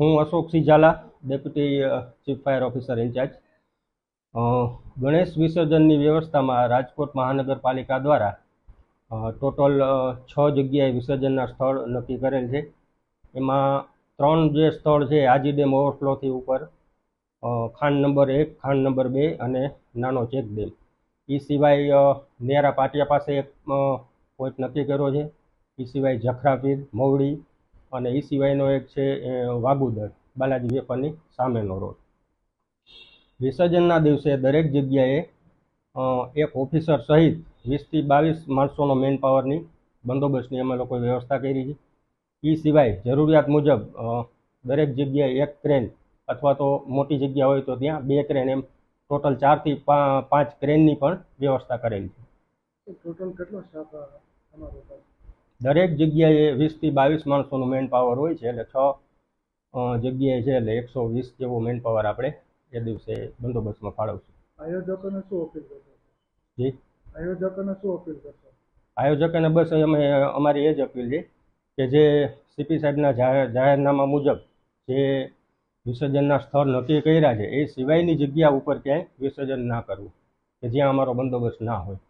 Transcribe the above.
હું Ashoksinh Zala deputy chief fire officer incharge. Ganesh વિસર્જનની વ્યવસ્થામાં રાજકોટ મહાનગરપાલિકા દ્વારા ટોટલ છ જગ્યાએ વિસર્જનના સ્થળ નક્કી કરેલ છે. એમાં ત્રણ જે સ્થળ છે આજી ડેમ ઓવરફ્લોથી ઉપર ખાંડ નંબર એક, ખાંડ નંબર બે અને નાનો ચેક ડેમ. એ સિવાય નેરા પાટિયા પાસે એક પોઈન્ટ નક્કી કર્યો છે. એ સિવાય જખરાપીર, મવડી અને એ સિવાયનો એક છે વાગુદર બાલાજી વેપારની સામેનો રોડ વિસર્જનના દિવસે દરેક જગ્યાએ એક ઓફિસર સહિત વીસથી બાવીસ માણસોનો મેન પાવરની બંદોબસ્તની અમે લોકોએ વ્યવસ્થા કરી છે. એ સિવાય જરૂરિયાત મુજબ દરેક જગ્યાએ એક ક્રેન અથવા તો મોટી જગ્યા હોય તો ત્યાં બે ક્રેન એમ. ટોટલ ચારથી પાંચ ક્રેનની પણ વ્યવસ્થા કરેલી છે. ટોટલ કેટલો સ્ટાફ દરેક જગ્યાએ વીસથી બાવીસ માણસોનું મેન પાવર હોય છે એટલે છ જગ્યાએ છે એટલે એકસો વીસ જેવો મેન પાવર આપણે એ દિવસે બંદોબસ્તમાં ફાળવશું. આયોજકોને શું અપીલ કરશો? જી? આયોજકોને શું અપીલ કરશો? આયોજકોને બસ અમે અમારી એ જ અપીલ છે કે જે સીપી સાહેબના જાહેરનામા મુજબ જે વિસર્જનના સ્થળ નક્કી કર્યા છે એ સિવાયની જગ્યા ઉપર ક્યાંય વિસર્જન ના કરવું કે જ્યાં અમારો બંદોબસ્ત ના હોય.